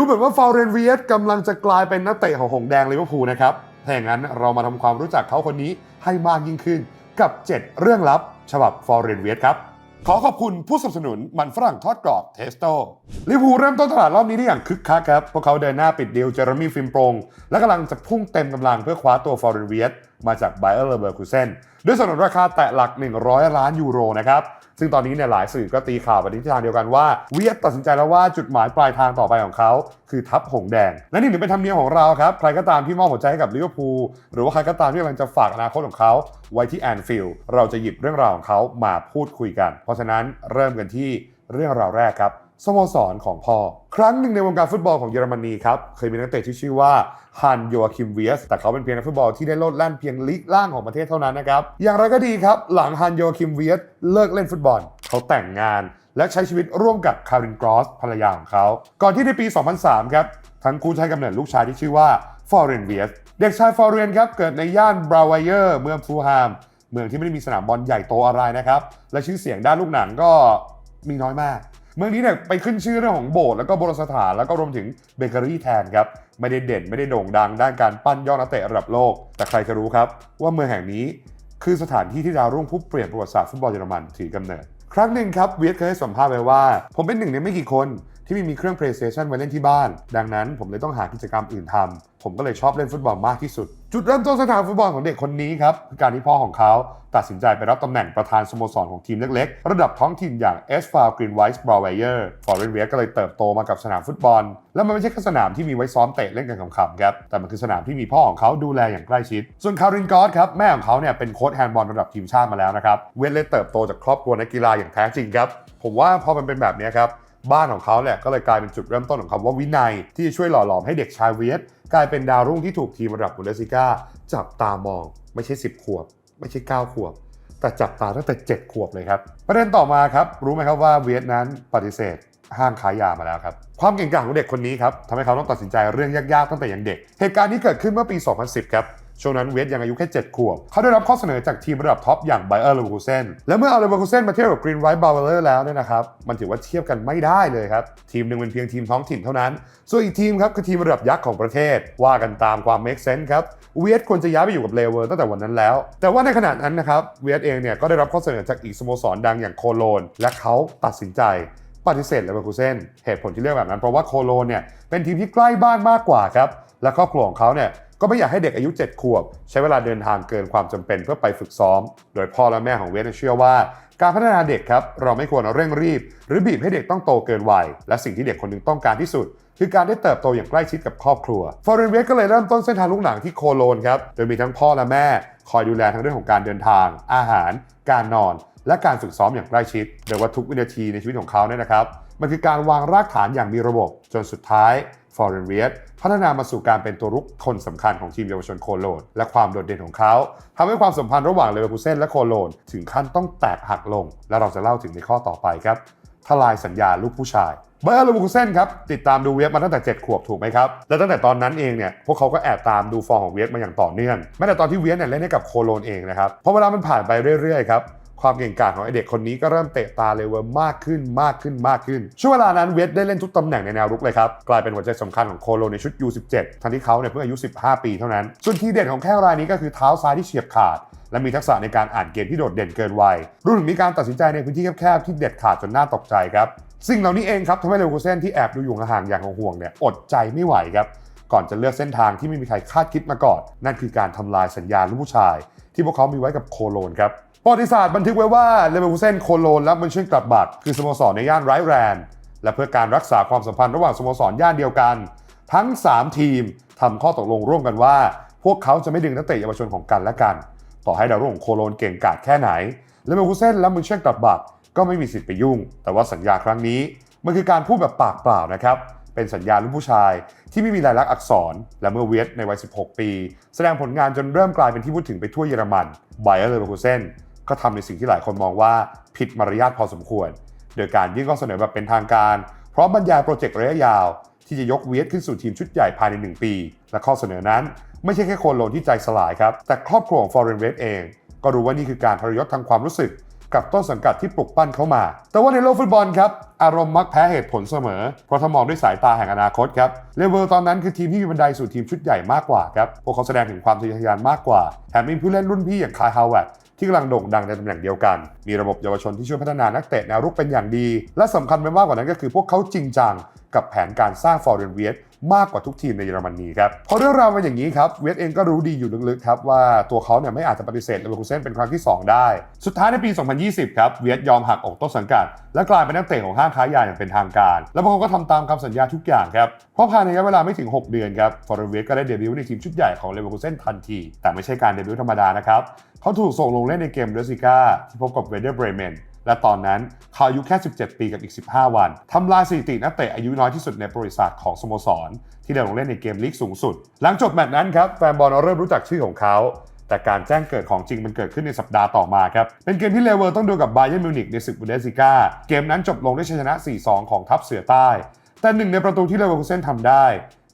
ดูเหมือนว่าฟาเรนเวียสกำลังจะกลายเป็นนักเตะของหงแดงลิเวอร์พูลนะครับ ถ้าอย่างนั้นเรามาทำความรู้จักเขาคนนี้ให้มากยิ่งขึ้นกับ 7 เรื่องลับ ฉบับฟอเรนเวียสครับ ขอขอบคุณผู้สนับสนุนมันฝรั่งทอดกรอบเทสโตลิเวอร์พูลเริ่มต้นตลาดรอบนี้ได้อย่างคึกคักครับ พวกเขาเดินหน้าปิดดีลเจอร์มีฟิมโปรง และกำลังจะพุ่งเต็มกำลังเพื่อคว้าตัวฟอเรนเวียสมาจากไบเออร์เลเบอร์คูเซนด้วยสนนราคาแตะหลัก 100 ล้านยูโรนะครับ ซึ่งตอนนี้เนี่ยหลายสื่อก็ตีข่าวไปในทิศทางเดียวกันว่า เวียดตัดสินใจแล้วว่าจุดหมายปลายทางต่อไปของเขา คือทัพหงแดง และนี่ถือเป็นธรรมเนียมของเราครับ ใครก็ตามที่มอบหัวใจให้กับลิเวอร์พูลหรือว่าใครก็ตามที่กำลังจะฝากอนาคตของเขา ไว้ที่แอนฟิลด์เราจะหยิบเรื่องราวของเขามาพูดคุยกัน เพราะฉะนั้นเริ่มกันที่เรื่องราวแรกครับ สโมสรของพ่อ ครั้งหนึ่งในวงการฟุตบอลของเยอรมนีครับ เคยมีนักเตะที่ชื่อว่าฮันโยอาคิมเวียส แต่เขาเป็นเพียงนักฟุตบอลที่ได้โลดแล่นเพียงลีกล่างของประเทศเท่านั้นนะครับ อย่างไรก็ดีครับ หลังฮันโยอาคิมเวียสเลิกเล่นฟุตบอล เขาแต่งงาน และใช้ชีวิตร่วมกับคารินกรอสภรรยาของเขา ก่อนที่ในปี 2003 ครับ ทั้งคู่ใช้กำเนิดลูกชายที่ชื่อว่าฟอร์เรนเวียส เด็กชายฟอร์เรนครับเกิดในย่านบราวเยอร์เมืองฟูลแฮมเมืองที่ไม่ได้มีสนามบอลใหญ่โตอะไรนะครับ และชื่อเสียงด้านลูกหนังก็มีน้อยมาก เมืองนี้เนี่ยไปขึ้นชื่อเรื่องของโบสถ์แล้วก็โบราณสถานแล้วก็รวมถึงเบเกอรี่แทนครับไม่ได้เด่นไม่ได้โด่งดังด้านการปั้นยอดนักเตะระดับโลก แต่ใครจะรู้ครับว่าเมืองแห่งนี้คือสถานที่ที่ดาวรุ่งผู้เปลี่ยนประวัติศาสตร์ฟุตบอลเยอรมันถือกำเนิด ครั้งหนึ่งครับเวียดเคยให้สัมภาษณ์ไว้ว่า ผมเป็นหนึ่งในไม่กี่คน ที่ไม่มีเครื่อง PlayStation ไว้เล่นที่บ้าน ดังนั้นผมเลยต้องหากิจกรรมอื่นทำผมก็เลยชอบเล่นฟุตบอลมากที่สุด จุดเริ่มต้นสนางฟุตบอลของเด็กคนนี้ครับคือการที่พ่อของเขาตัดสินใจไปรับตำแหน่งประธานสโมสรของทีมเล็กๆ ระดับท้องถิ่นอย่าง s f a l Green White b r a w e r ฟอร์เรนเวียก็เลยเติบโตมากับสนามฟุตบอล และมันไม่ใช่แค่สนามที่มีไว้ซ้อมเตะเล่นกันขำๆครับแต่มันคือสนามที่มีพ่อของเขาดูแลอย่างใกล้ชิด ส่วนคารินกอสครับแม่ของเขาเนี่ยเป็นโค้ชแฮนด์บอลระดับทีมชาติมาแล้วนะครับเวทเลยเติบโตจากครอบครัวนักกีฬาอย่างแท้จริงครับผมว่าพอมันเป็นแบบนี้ครับ บ้านของเขาเนี่ยก็เลยกลายเป็นจุดเริ่มต้นของคำว่าวินัย ที่จะช่วยหล่อหลอมให้เด็กชายเวียดกลายเป็นดาวรุ่งที่ถูกทีมระดับบุนเดสซิก้าจับตามองไม่ใช่ 10 ขวบ ไม่ใช่ 9 ขวบ แต่จับตาตั้งแต่ 7 ขวบเลยครับประเด็นต่อมาครับรู้ไหมครับว่าเวียดนั้นปฏิเสธห้ามขายยามาแล้วครับ ความเก่งกาจของเด็กคนนี้ครับทำให้เขาต้องตัดสินใจเรื่องยากๆตั้งแต่ยังเด็ก เหตุการณ์นี้เกิดขึ้นเมื่อปี 2010 ครับ ช่วงนั้นเวทยังอายุแค่ 7 ขวบ เขาได้รับข้อเสนอจากทีมระดับท็อปอย่างไบเออร์เลเวอร์คูเซนและเมื่อเอาเลเวอร์คูเซนมาเทียบกับกรีนไวท์บาวเวอร์แล้วเนี่ยนะครับ มันถือว่าเทียบกันไม่ได้เลยครับ ทีมหนึ่งเป็นเพียงทีมท้องถิ่นเท่านั้น ส่วนอีกทีมครับคือทีมระดับยักษ์ของประเทศ ว่ากันตามความ make sense ครับ เวียดควรจะย้ายไปอยู่กับเลเวอร์ตั้งแต่วันนั้นแล้ว แต่ว่าในขณะนั้นนะครับ เวียดเองเนี่ยก็ได้รับข้อเสนอจากอีกสโมสรดังอย่างโคโลน และเขาตัดสินใจปฏิเสธเลเวอร์คูเซนเหตุผลที่เลือกแบบนั้นเพราะว่าโคโลนเนี่ยเป็นทีมที่ใกล้บ้านมากกว่าครับและครอบครัวของเขาเนี่ย ก็ไม่อยากให้เด็กอายุ 7 ขวบ ใช้เวลาเดินทางเกินความจำเป็นเพื่อไปฝึกซ้อม โดยพ่อและแม่ของเวสเชื่อว่า การพัฒนาเด็กครับ เราไม่ควรเร่งรีบ หรือบีบให้เด็กต้องโตเกินวัย และสิ่งที่เด็กคนหนึงต้องการที่สุด คือการได้เติบโตอย่างใกล้ชิดกับครอบครัว ฟอร์เรนเวสก็เลยเริ่มต้นเส้นทางลูกหนังที่โคโลนครับ โดยมีทั้งพ่อและแม่ คอยดูแลทั้งเรื่องของการเดินทาง อาหาร การนอน และการฝึกซ้อมอย่างใกล้ชิดโดยว่าทุกวินาทีในชีวิตของเขาเนี่ยนะครับ มันคือการวางรากฐานอย่างมีระบบจนสุดท้าย ฟอร์เรนเวียสพัฒนามาสู่การเป็นตัวรุกคนสำคัญของทีมเยาวชนโคโลนและความโดดเด่นของเขาทำให้ความสัมพันธ์ระหว่างเลเวอร์คูเซนและโคโลนถึงขั้นต้องแตกหักลง และเราจะเล่าถึงในข้อต่อไปครับทลายสัญญาลูกผู้ชายเบอร์เลเวอร์คูเซนครับติดตามดูเวียสมาตั้งแต่ 7 ขวบถูกไหมครับ และตั้งแต่ตอนนั้นเองเนี่ยพวกเขาก็แอบตามดูฟอร์มของเวียสมาอย่างต่อเนื่องแม้แต่ตอนที่เวียสเนี่ยเล่นให้กับโคโลนเองนะครับเพราะเวลามันผ่านไปเรื่อยๆครับ ความเก่งกาจของไอเด็กคนนี้ก็เริ่มเตะตาเลเวอร์มากขึ้นมากขึ้นมากขึ้น ช่วงเวลานั้นเวทได้เล่นทุกตำแหน่งในแนวรุกเลยครับ กลายเป็นหัวใจสำคัญของโคโลในชุด U17 ทั้งที่เขาเนี่ยเพิ่งอายุ 15 ปีเท่านั้น ส่วนทีเด็ดของแค่รายนี้ก็คือเท้าซ้ายที่เฉียบขาด และมีทักษะในการอ่านเกมที่โดดเด่นเกินวัยรวมถึงมีการตัดสินใจในพื้นที่แคบๆที่เด็ดขาดจนน่าตกใจครับสิ่งเหล่านี้เองครับทำให้เลวคูเซนที่แอบดูอยู่ห่างอย่างห่วงเนี่ยอดใจไม่ไหวครับก่อนจะเลือกเส้นทางที่ไม่มีใครคาดคิดมาก่อน นั่นคือการทำลายสัญญาลูกผู้ชาย ที่พวกเขามีไว้กับโคโลนครับ ประวัติศาสตร์บันทึกไว้ว่าเลเวอร์คูเซนโคโลนและมันเช่นกลับบักคือสโมสรในย่านไรท์แรนและเพื่อการรักษาความสัมพันธ์ระหว่างสโมสรย่านเดียวกัน ทั้ง 3 ทีมทำข้อตกลงร่วมกันว่า พวกเขาจะไม่ดึงนักเตะเยาวชนของกันและกัน ต่อให้ดาวรุ่งของโคโลนเก่งกาจแค่ไหน เลเวอร์คูเซนและมันเช่นกลับบักก็ไม่มีสิทธิ์ไปยุ่ง แต่ว่าสัญญาครั้งนี้มันคือการพูดแบบปากเปล่านะครับเป็นสัญญาลูกผู้ชายที่ไม่มีลายลักษณ์อักษร และเมื่อเวียดในวัย 16 ปี แสดงผลงานจนเริ่มกลายเป็นที่พูดถึงไปทั่วเยอรมันไบเออร์เลเวอร์คูเซน ก็ทำในสิ่งที่หลายคนมองว่าผิดมารยาทพอสมควร โดยการยื่นข้อเสนอแบบเป็นทางการ พร้อมบรรยายโปรเจกต์ระยะยาว ที่จะยกเวียดขึ้นสู่ทีมชุดใหญ่ภายใน 1 ปี และข้อเสนอนั้น ไม่ใช่แค่คนโลนที่ใจสลายครับ แต่ครอบครัวของฟอร์เรนเวสเอง ก็รู้ว่านี่คือการทรยศทางความรู้สึก กับต้นสังกัดที่ปลุกปั้นเขามา แต่ว่าในโลกฟุตบอลครับอารมณ์มักแพ้เหตุผลเสมอ เพราะถ้ามองด้วยสายตาแห่งอนาคตครับเลเวอร์ตอนนั้นคือทีมที่มีบันไดสู่ทีมชุดใหญ่มากกว่าครับ พวกเขาแสดงถึงความทะเยอทะยานมากกว่า แถมมีผู้เล่นรุ่นพี่อย่างคายฮาวเวิร์ด ที่กำลังโด่งดังในตำแหน่งเดียวกัน มีระบบเยาวชนที่ช่วยพัฒนานักเตะแนวรุกเป็นอย่างดี และสำคัญไปมากกว่านั้นก็คือพวกเขาจริงจังกับแผนการสร้างฟอร์เรนเวียส มากกว่าทุกทีมในเยอรมนีครับพอเรื่องราวเป็นอย่างนี้ครับเวียสเองก็รู้ดีอยู่ลึกๆครับว่าตัวเขาเนี่ยไม่อาจจะปฏิเสธเลเวอร์คูเซนเป็นครั้งที่ 2 ได้ สุดท้ายในปี 2020 ครับเวียสยอมหักอกต้นสังกัด และกลายเป็นนักเตะของห้างค้ายาอย่างเป็นทางการ แล้วพวกเขาก็ทำตามคำสัญญาทุกอย่างครับเพราะภายในระยะเวลาไม่ถึง 6 เดือนครับฟอร์เรนเวียสก็ได้เดบิวต์ในทีมชุดใหญ่ของเลเวอร์คูเซนทันที แต่ไม่ใช่การเดบิวต์ธรรมดานะครับเขาถูกส่งลงเล่นในเกมเดซิก้าที่พบกับเวเดอร์เบรเมน และตอนนั้นเขาอายุแค่ 17 ปีกับอีก 15 วันทำลายสถิตินักเตะอายุน้อยที่สุดในประวัติศาสตร์ของสโมสร ที่ได้ลงเล่นในเกมลีกสูงสุด หลังจบแมตช์นั้นครับแฟนบอลเริ่มรู้จักชื่อของเขาแต่การแจ้งเกิดของจริงมันเกิดขึ้นในสัปดาห์ต่อมาครับ เป็นเกมที่เลเวอร์ต้องดูกับไบเ e นมิวนิกในศึกบูเดสซิก้า เกมนั้นจบลงด้วยชัยชนะ 4-2 ของทัพเสือใต้ แต่หนึ่งในประตูที่เลเวอร์คูเซนทำได้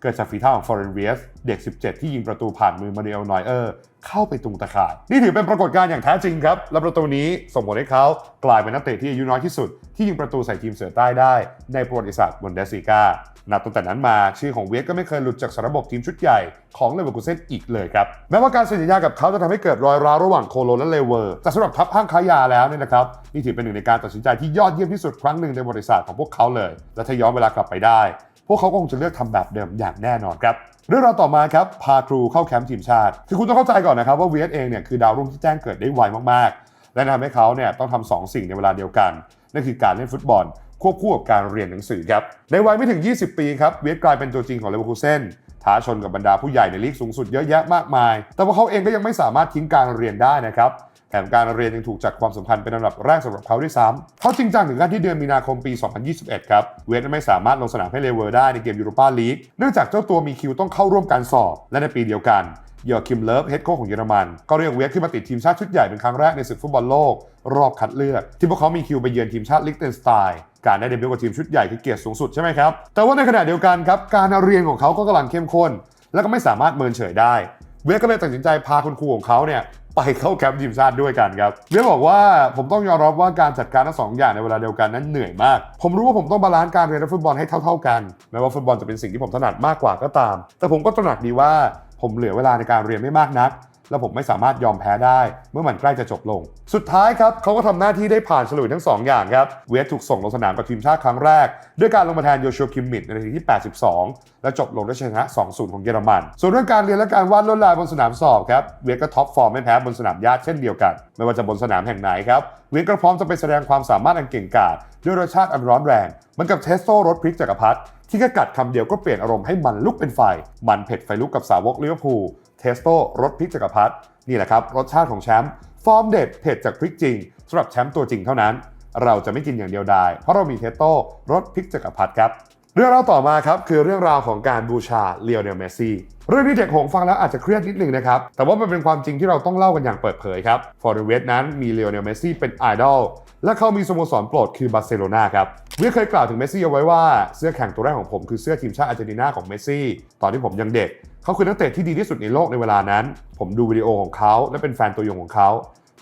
เกิดจากฝีเท้าของฟอร์เรนเวียสเด็ก 17 ที่ยิงประตูผ่านมือมาริเอลนอยเออร์เข้าไปตรงตะข่าย นี่ถือเป็นปรากฏการณ์อย่างแท้จริงครับ และประตูนี้ส่งผลให้เขากลายเป็นนักเตะที่อายุน้อยที่สุด ที่ยิงประตูใส่ทีมเสือใต้ได้ในประวัติศาสตร์บนเดสซิก้านับตั้งแต่นั้นมาชื่อของเวียสก็ไม่เคยหลุดจากสารบบทีมชุดใหญ่ของเลเวอร์คูเซนอีกเลยครับ แม้ว่าการเซ็นสัญญากับเขาจะทำให้เกิดรอยร้าวระหว่างโคโลและเลเวอร์แต่สำหรับทัพห้างค้ายาแล้วเนี่ยนะครับนี่ถือเป็นหนึ่งในการตัดสินใจที่ยอดเยี่ยมที่สุดครั้งหนึ่งในประวัติศาสตร์ของพวกเขาเลย และถ้าย้อนเวลากลับไปได้ พวกเขาก็คงจะเลือกทำแบบเดิมอย่างแน่นอนครับเรื่องราวต่อมาครับพาครูเข้าแคมป์ทีมชาติ คือคุณต้องเข้าใจก่อนนะครับว่าเวียสเองเนี่ยคือดาวรุ่งที่แจ้งเกิดได้ไวมากๆ และทำให้เขาเนี่ยต้องทำสองสิ่งในเวลาเดียวกัน นั่นคือการเล่นฟุตบอล ควบคู่กับการเรียนหนังสือครับ ในวัยไม่ถึง 20 ปีครับเวียสกลายเป็นตัวจริงของเลเวอร์คูเซนท้าชนกับบรรดาผู้ใหญ่ในลีกสูงสุดเยอะแยะมากมาย แต่ว่าเขาเองก็ยังไม่สามารถทิ้งการเรียนได้นะครับ ถมการเรียนยังถูกจัดความสำคัญเป็นอันดับแรกสำหรับเขาด้วยซ้ำเขาจริงจังถึงขั้นที่เดือนมีนาคมปี 2021 ครับ เวสไม่สามารถลงสนามให้เลเวอร์ได้ในเกมยูโรปาลีก เนื่องจากเจ้าตัวมีคิวต้องเข้าร่วมการสอบ และในปีเดียวกันยอคิมเลิฟเฮดโค้ชของเยอรมัน ก็เรียกเวสขึ้นมาติดทีมชาติชุดใหญ่เป็นครั้งแรกในศึกฟุตบอลโลก รอบคัดเลือก ที่พวกเขามีคิวไปเยือนทีมชาติลิกเทนสไตน์การได้เดบิวต์กับทีมชุดใหญ่คือเกียรติสูงสุดใช่ไหมครับแต่ว่าในขณะเดียวกันครับการเรียนของเขาก็กำลังเข้มข้น และก็ไม่สามารถเมินเฉยได้เวสก็เลยตัดสินใจพาคุณครูของเขาเนี่ย ไปเข้าแคมป์ทีมชาติด้วยกันครับเรียกบอกว่าผมต้องยอมรับว่าการจัดการทั้งสองอย่างในเวลาเดียวกันนั้นเหนื่อยมาก ผมรู้ว่าผมต้องบาลานซ์การเรียนและฟุตบอลให้เท่า ๆกันแม้ว่าฟุตบอลจะเป็นสิ่งที่ผมถนัดมากกว่าก็ตาม แต่ผมก็ตระหนักดีว่าผมเหลือเวลาในการเรียนไม่มากนัก และผมไม่สามารถยอมแพ้ได้ เมื่อมันใกล้จะจบลง สุดท้ายครับเขาก็ทำหน้าที่ได้ผ่านฉลุยทั้ง 2 อย่างครับ เวสถูกส่งลงสนามกับทีมชาติครั้งแรก ด้วยการลงมาแทนโยชัวคิมมิดในนาทีที่ 82 และจบลงด้วยชนะ 2-0 ของเยอรมัน ส่วนเรื่องการเรียนและการวาดลวดลายบนสนามสอบครับ เวสก็ท็อปฟอร์มไม่แพ้บนสนามหญ้าเช่นเดียวกัน ไม่ว่าจะบนสนามแห่งไหนครับ เวสก็พร้อมจะไปแสดงความสามารถอันเก่งกาจด้วยรสชาติอันร้อนแรงเหมือนกับเทสโต้รสพริกจักรพรรดิ ที่แค่กัดคำเดียวก็เปลี่ยนอารมณ์ให้มันลุกเป็นไฟ มันเผ็ดไฟลุกกับสาวกลิเวอร์พูลเทสโต้รสพริกจักรพรรดินี่แหละครับ รสชาติของแชมป์ฟอร์มเด็ดเผ็ดจากพริกจริงสำหรับแชมป์ตัวจริงเท่านั้น เราจะไม่กินอย่างเดียวดายเพราะเรามีเทสโต้รสพริกจักรพรรดิครับ เรื่องราวต่อมาครับคือเรื่องราวของการบูชาเลียวเนลเมสซี่เรื่องนี้เด็กหงฟังแล้วอาจจะเครียดนิดนึงนะครับ แต่ว่ามันเป็นความจริงที่เราต้องเล่ากันอย่างเปิดเผยครับฟอร์เรเวสนั้นมีเลียวเนลเมสซี่เป็นไอดอลและเขามีสโมสรโปรดคือบาร์เซโลนาครับเวียเคยกล่าวถึงเมสซี่เอาไว้ว่าเสื้อแข่งตัวแรกของผมคือเสื้อทีมชาติอาร์เจนตินาของเมสซี่ตอนที่ผมยังเด็ก เขาคือนักเตะที่ดีที่สุดในโลกในเวลานั้น ผมดูวิดีโอของเขาและเป็นแฟนตัวยงของเขา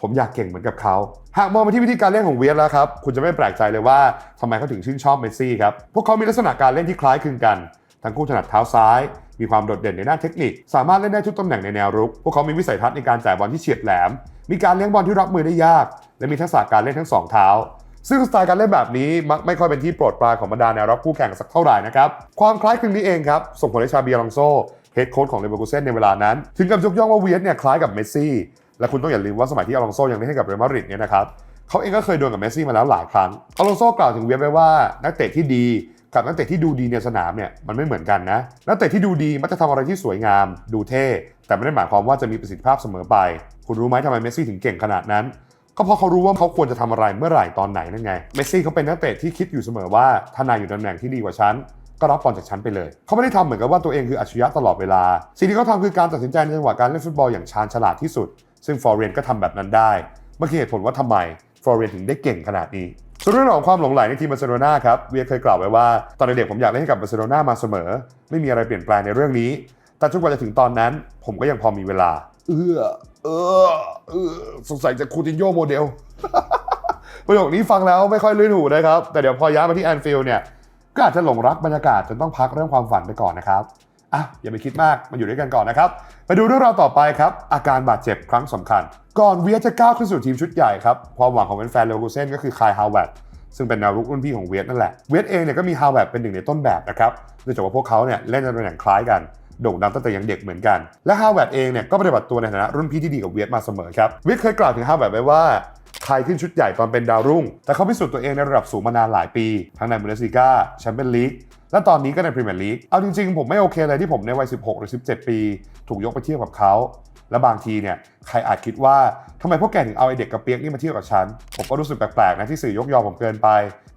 ผมอยากเก่งเหมือนกับเขา หากมองไปที่วิธีการเล่นของเวียสแล้วครับ คุณจะไม่แปลกใจเลยว่าทำไมเขาถึงชื่นชอบเมสซี่ครับ พวกเขามีลักษณะการเล่นที่คล้ายคลึงกัน ทั้งคู่ถนัดเท้าซ้าย มีความโดดเด่นในด้านเทคนิค สามารถเล่นได้ทุกตำแหน่งในแนวรุก พวกเขามีวิสัยทัศน์ในการจ่ายบอลที่เฉียดแหลม มีการเลี้ยงบอลที่รับมือได้ยาก และมีทักษะการเล่นทั้งสองเท้าซึ่งสไตล์การเล่นแบบนี้มักไม่ค่อยเป็นที่โปรดปรานของบรรดาแนวรับคู่แข่งสักเท่าไหร่นะครับ ความคล้ายคลึงนี้เองครับ ส่งผลให้ชาบีอลองโซเฮดโค้ชของเลเวอร์คูเซนในเวลานั้น ถึงกับยกย่องว่าเวียสเนี่ยคล้ายกับเมสซี่ และคุณต้องอย่าลืมว่าสมัยที่อลองโซยังเล่นให้กับเรอัลมาดริดเนี่ยนะครับเขาเองก็เคยโดนกับเมสซี่มาแล้วหลายครั้งอลองโซกล่าวถึงเวียสไว้ว่านักเตะที่ดีกับนักเตะที่ดูดีในสนามเนี่ยมันไม่เหมือนกันนะ นักเตะที่ดูดีมักจะทำอะไรที่สวยงาม ดูเท่ แต่ไม่ได้หมายความว่าจะมีประสิทธิภาพเสมอไป คุณรู้ไหมทำไมเมสซี่ถึงเก่งขนาดนั้น ก็เพราะเขารู้ว่าเขาควรจะทำอะไรเมื่อไหร่ตอนไหนนั่นไง เมสซี่เขาเป็นนักเตะที่คิดอยู่เสมอว่าถ้านายอยู่ตำแหน่งที่ดีกว่าฉันก็รับบอลจากฉันไปเลย เขาไม่ได้ทำเหมือนกับว่าตัวเองคืออัจฉริยะตลอดเวลา สิ่งที่เขาทำคือการตัดสินใจในจังหวะการเล่นฟุตบอลอย่างชาญฉลาดที่สุด ซึ่งฟอร์เรนก็ทำแบบนั้นได้เมื่อกี้เหตุผลว่าทำไมฟอร์เรนถึงได้เก่งขนาดนี้ส่วนเรื่องของความหลงใหลในทีมบาร์เซโลนาครับเวียเคยกล่าวไว้ว่าตอนเด็กผมอยากเล่นให้กับบาร์เซโลนามาเสมอ ไม่มีอะไรเปลี่ยนแปลงในเรื่องนี้ แต่จนกว่าจะถึงตอนนั้นผมก็ยังพอมีเวลา เออเออเออสงสัยจะคูตินโยโมเดลประโยคนี้ฟังแล้วไม่ค่อยลื่นหูนะครับ แต่เดี๋ยวพอย้ายมาที่แอนฟิลด์เนี่ยก็อาจจะหลงรักบรรยากาศจนต้องพักเรื่องความฝันไปก่อนนะครับ อะอย่าไปคิดมากมาอยู่ด้วยกันก่อนนะครับ ไปดูเรื่องราวต่อไปครับ อาการบาดเจ็บครั้งสำคัญ ก่อนเวียจะก้าวขึ้นสู่ทีมชุดใหญ่ครับความหวังของแฟนเลเวอร์คูเซนก็คือคายฮาวเวิร์ดซึ่งเป็นแนวรุกรุ่นพี่ของเวียดนั่นแหละ เวียดเองเนี่ยก็มีฮาวเวิร์ดเป็นหนึ่งในต้นแบบนะครับเนื่องจากว่าพวกเขาเนี่ยเล่นในตำแหน่งคล้ายกันโด่งดังตั้งแต่ยังเด็กเหมือนกัน และฮาวเวิร์ดเองเนี่ยก็ปฏิบัติตัวในฐานะรุ่นพี่ที่ดีกับเวียดมาเสมอครับเวียดเคยกล่าวถึงฮาวเวิร์ดไว้ว่าใครขึ้นชุดใหญ่ตอนเป็นดาวรุ่ง แต่เขาพิสูจน์ตัวเองในระดับสูงมานานหลายปี ทั้งในบุนเดสลีกาแชมเปี้ยนลีก และตอนนี้ก็ในพรีเมียร์ลีก เอาจริงๆ ผมไม่โอเคเลยที่ผมในวัย 16 หรือ 17 ปี ถูกยกไปเทียบกับเขา และบางทีเนี่ยใครอาจคิดว่าทำไมพวกแกถึงเอาไอเด็กกระเปียกนี่มาเทียบกับฉัน ผมก็รู้สึกแปลกๆนะที่สื่อยกยอผมเกินไป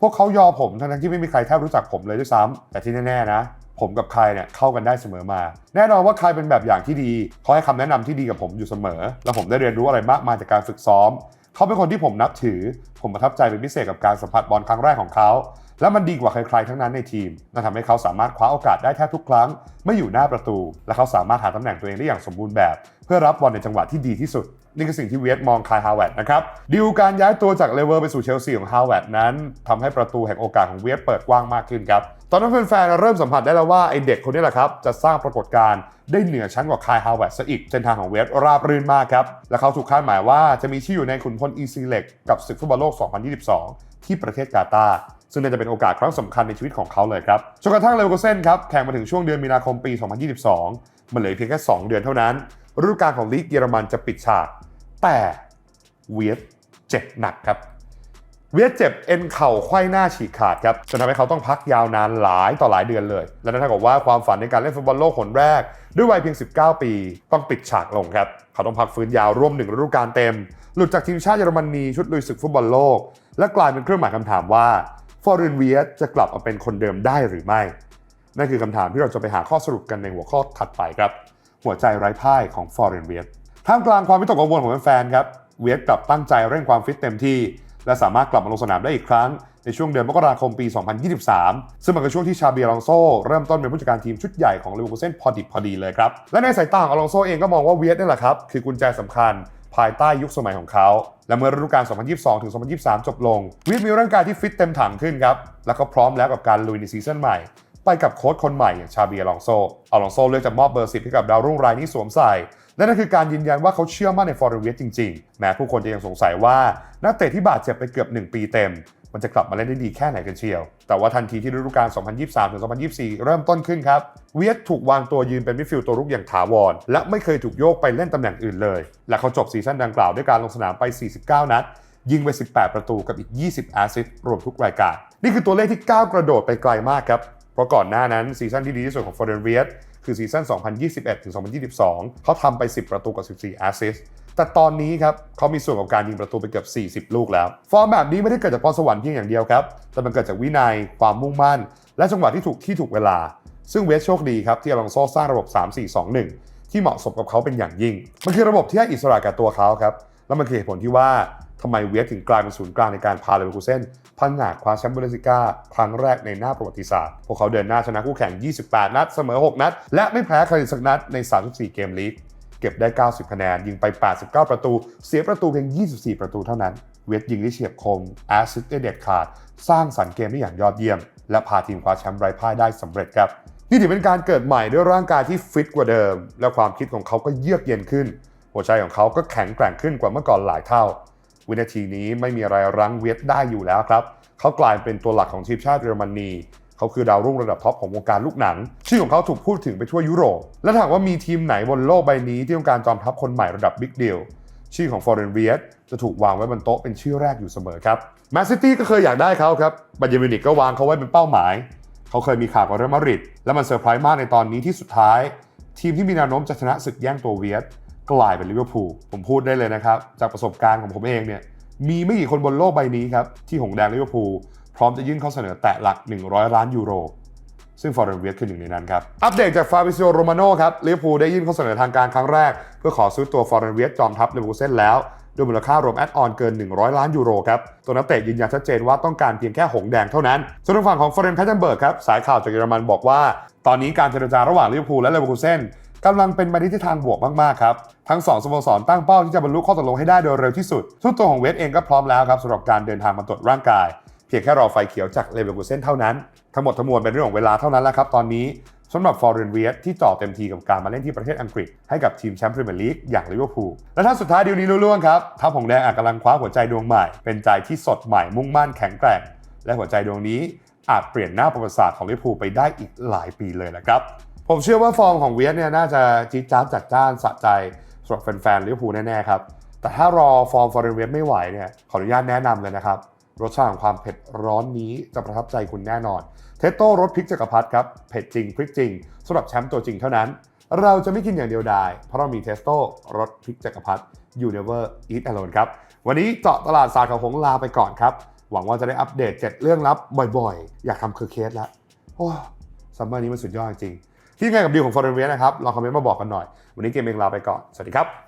พวกเขายอผมทั้งๆที่ไม่มีใครแทบรู้จักผมเลยด้วยซ้ำแต่ที่แน่ๆนะผมกับใครเนี่ยเข้ากันได้เสมอมา แน่นอนว่าใครเป็นแบบอย่างที่ดีเขาให้คำแนะนำที่ดีกับผมอยู่เสมอ และผมได้เรียนรู้อะไรมากมายจากการฝึกซ้อม เขาเป็นคนที่ผมนับถือ ผมประทับใจเป็นพิเศษกับการสัมผัสบอลครั้งแรกของเขา และมันดีกว่าใครๆทั้งนั้นในทีมนั่นทำให้เขาสามารถคว้าโอกาสได้แทบทุกครั้ง ไม่อยู่หน้าประตู และเขาสามารถหาตำแหน่งตัวเองได้อย่างสมบูรณ์แบบ เพื่อรับบอลในจังหวะที่ดีที่สุด นี่คือสิ่งที่เวียดมองคายฮาวเวิร์ดนะครับดีลการย้ายตัวจากเลเวอร์ไปสู่เชลซีของฮาวเวิร์ดนั้นทำให้ประตูแห่งโอกาสของเวียดเปิดกว้างมากขึ้นครับตอนนั้นแฟนๆเริ่มสัมผัสได้แล้วว่าไอเด็กคนนี้แหละครับจะสร้างปรากฏการณ์ได้เหนือชั้นกว่าคายฮาวเวิร์ดซะอีกเส้นทางของเวสราบรื่นมากครับและเขาถูกคาดหมายว่าจะมีชื่ออยู่ในขุนพลอีซีเล็กกับศึกฟุตบอลโลก 2022 ที่ประเทศกาตาร์ ซึ่งน่าจะเป็นโอกาสครั้งสำคัญในชีวิตของเขาเลยครับจนกระทั่งเลเวอร์คูเซนครับแข่งมาถึงช่วงเดือนมีนาคมปี 2022 มันเหลือเพียงแค่ 2 เดือนเท่านั้นฤดูกาลของลีกเยอรมันจะปิดฉาก แต่เวียดเจ็บหนักครับ เวียดเจ็บเอ็นเข่าไขว้หน้าฉีกขาดครับจนทำให้เขาต้องพักยาวนานหลายต่อหลายเดือนเลย และนั่นเท่ากับว่าความฝันในการเล่นฟุตบอลโลกคนแรก ด้วยวัยเพียง 19 ปี ต้องปิดฉากลงครับ เขาต้องพักฟื้นยาวร่วมหนึ่งฤดูกาลเต็ม หลุดจากทีมชาติเยอรมนีชุดลุยศึกฟุตบอลโลก และกลายเป็นเครื่องหมายคำถามว่า ฟอร์เรนเวียจะกลับมาเป็นคนเดิมได้หรือไม่ นั่นคือคำถามที่เราจะไปหาข้อสรุปกันในหัวข้อถัดไปครับ หัวใจไร้พ่ายของฟอร์เรนเวียท่ามกลางความวิตกกังวลของแฟนครับ เวียกลับตั้งใจเร่งความฟิตเต็มที่ และสามารถกลับมาลงสนามได้อีกครั้ง ในช่วงเดือนมกราคมปี 2023 ซึ่งมันคือช่วงที่ชาเบียลองโซเริ่มต้นเป็นผู้จัดการทีมชุดใหญ่ของลิเวอร์พูลเซนพอดิบพอดีเลยครับ และในสายตาของอลองโซเองก็มองว่าเวียดนี่แหละครับคือกุญแจสำคัญ ภายใต้ยุคสมัยของเขา และเมื่อฤดูกาล 2022 ถึง 2023 จบลง วิทมีร่างกายที่ฟิตเต็มถังขึ้นครับ แล้วก็พร้อมแล้วกับการลุยในซีซั่นใหม่ ไปกับโค้ชคนใหม่อย่างชาเบียลองโซอลองโซเลือกจะมอบเบอร์สิบให้กับดาวรุ่งรายนี้สวมใส่และนั่นคือการยืนยันว่าเขาเชื่อมั่นในฟอร์เรเวียจริงๆ แม้ผู้คนจะยังสงสัยว่านักเตะที่บาดเจ็บไปเกือบ 1 ปีเต็ม มันจะกลับมาเล่นได้ดีแค่ไหนกันเชียว แต่ว่าทันทีที่ฤดูกาล 2023-2024 เริ่มต้นขึ้นครับ เวียดถูกวางตัวยืนเป็นมิดฟิลด์ตัวรุกอย่างถาวร และไม่เคยถูกโยกไปเล่นตำแหน่งอื่นเลย และเขาจบซีซั่นดังกล่าวด้วยการลงสนามไป 49 นัด ยิงไป 18 ประตูกับอีก 20 แอสซิสต์รวมทุกรายการ นี่คือตัวเลขที่ก้าวกระโดดไปไกลมากครับ เพราะก่อนหน้านั้นซีซั่นที่ดีที่สุดของฟอร์เรนเวียคือซีซั่น 2021-2022 เขาทำไป 10 ประตูกับ 14 แอสซิสต์ แต่ตอนนี้ครับเขามีส่วนกับการยิงประตูไปเกือบ 40 ลูกแล้ว ฟอร์มแบบนี้ไม่ได้เกิดจากพรสวรรค์เพียงอย่างเดียวครับ แต่มันเกิดจากวินัย ความมุ่งมั่น และจังหวะที่ถูกที่ถูกเวลา ซึ่งเวสโชคดีครับที่อลองโซสร้างระบบ 3-4-2-1 ที่เหมาะสมกับเขาเป็นอย่างยิ่ง มันคือระบบที่ให้อิสระกับตัวเขาครับ แล้วมันคือเหตุผลที่ว่าทำไมเวสถึงกลายเป็นศูนย์กลางในการพาเลเวอร์คูเซนพังงาดคว้าแชมป์บูนเดสิก้าครั้งแรกในหน้าประวัติศาสตร์ พวกเขาเดินหน้าชนะคู่แข่ง 28 นัด เสมอ 6 นัด และไม่แพ้ใครสักนัดใน 34 เกมลีก เก็บได้ 90 คะแนน ยิงไป 89 ประตู เสียประตูเพียง 24 ประตูเท่านั้น เวสยิงได้เฉียบคมแอสซิสต์ได้เด็ดขาด สร้างสรรค์เกมได้อย่างยอดเยี่ยม และพาทีมคว้าแชมป์ไร้พ่ายได้สำเร็จครับ นี่ถือเป็นการเกิดใหม่ด้วยร่างกายที่ฟิตกว่าเดิม และความคิดของเขาก็เยือกเย็นขึ้น หัวใจของเขาก็แข็งแกร่งขึ้นกว่าเมื่อก่อนหลายเท่า วินาทีนี้ไม่มีอะไรรั้งเวียดได้อยู่แล้วครับ เขากลายเป็นตัวหลักของทีมชาติเยอรมนี เขาคือดาวรุ่งระดับท็อปของวงการลูกหนัง ชื่อของเขาถูกพูดถึงไปทั่วยุโรป และถ้าหากว่ามีทีมไหนบนโลกใบนี้ที่ต้องการจอมทัพคนใหม่ระดับบิ๊กเดีลชื่อของฟอร์เรนเวียดจะถูกวางไว้บนโต๊ะเป็นชื่อแรกอยู่เสมอครับแมนซิตี้ก็เคยอยากได้เขาครับบัตเยอร์มินิกก็วางเขาไว้เป็นเป้าหมาย เขาเคยมีข่าวกับเรอัลมาดริดและมันเซอร์ไพรส์มากในตอนนี้ที่สุดท้าย ทีมที่มีแนวโน้มจะชนะศึกแย่งตัวเวียดกลายเป็นลิเวอร์พูลผมพูดได้เลยนะครับจากประสบการณ์ของผมเองเนี่ยมีไม่กี่คนบนโลกใบนี้ครับที่หงแดงลิเวอร์พูล พร้อมจะยื่นข้อเสนอแตะหลัก 100 ล้านยูโร ซึ่งฟอร์เรนเวียคือหนึ่งในนั้นครับ อัปเดตจากฟาบิซิโอโรมาโนครับลิเวอร์พูลได้ยื่นข้อเสนอทางการครั้งแรก เพื่อขอซื้อตัวฟอร์เรนเวียจอมทัพเลเวอร์คูเซนแล้วด้วยมูลค่ารวมแอดออนเกิน 100 ล้านยูโรครับ ตัวนักเตะยืนยันชัดเจนว่าต้องการเพียงแค่หงแดงเท่านั้น ส่วนทางฝั่งของฟอร์เรนแพทเทนเบิร์กครับ สายข่าวจากเยอรมันบอกว่า ตอนนี้การเจรจาระหว่างลิเวอร์พูลและเลเวอร์คูเซนกำลังเป็นไปในทิศทางบวกมาก ๆ ครับ ทั้งสองสโมสรตั้งเป้าที่จะบรรลุข้อตกลงให้ได้โดยเร็วที่สุดส่วนตัวของเวสเองก็พร้อมแล้วครับสำหรับการเดินทางมาตรวจร่างกาย เพียงแค่รอไฟเขียวจากเลเวอร์คูเซนเท่านั้น ทั้งหมดทั้งมวลเป็นเรื่องของเวลาเท่านั้นแหละครับ ตอนนี้สำหรับฟอร์เรนเวียสที่จ่อเต็มทีกับการมาเล่นที่ประเทศอังกฤษให้กับทีมแชมป์พรีเมียร์ลีกอย่างลิเวอร์พูลและถ้าสุดท้ายดีลนี้ล่วงครับทัพหงแดงอาจกำลังคว้าหัวใจดวงใหม่ เป็นใจที่สดใหม่มุ่งมั่นแข็งแกร่ง และหัวใจดวงนี้อาจเปลี่ยนหน้าประวัติศาสตร์ของลิเวอร์พูลไปได้อีกหลายปีเลยละครับผมเชื่อว่าฟอร์มของเวียสเนี่ยน่าจะจี๊ดจ๊าดจัดจ้านสะใจสำหรับแฟนๆลิเวอร์พูลแน่ๆครับแต่ถ้ารอฟอร์มฟอร์เรนเวียสไม่ไหวเนี่ยขออนุญาตแนะนำเลยนะครับ รสชาติของความเผ็ดร้อนนี้จะประทับใจคุณแน่นอน เทสโต้รสพริกจักรพรรดิครับเผ็ดจริงพริกจริงสำหรับแชมป์ตัวจริงเท่านั้น เราจะไม่กินอย่างเดียวดายเพราะเรามีเทสโต้รสพริกจักรพรรดิ You Never Eat Alone ครับวันนี้เจาะตลาดศาสตร์ของหงลาไปก่อนครับหวังว่าจะได้อัปเดต 7 เรื่องลับบ่อยๆ อยากทำเคือเคสแล้วโอ้ซัมเมอร์นี้มันสุดยอดจริงที่ไงกับดีลของฟอร์เรนเวียนะครับลองคอมเมนต์มาบอกกันหน่อย วันนี้เกมเองลาไปก่อน สวัสดีครับ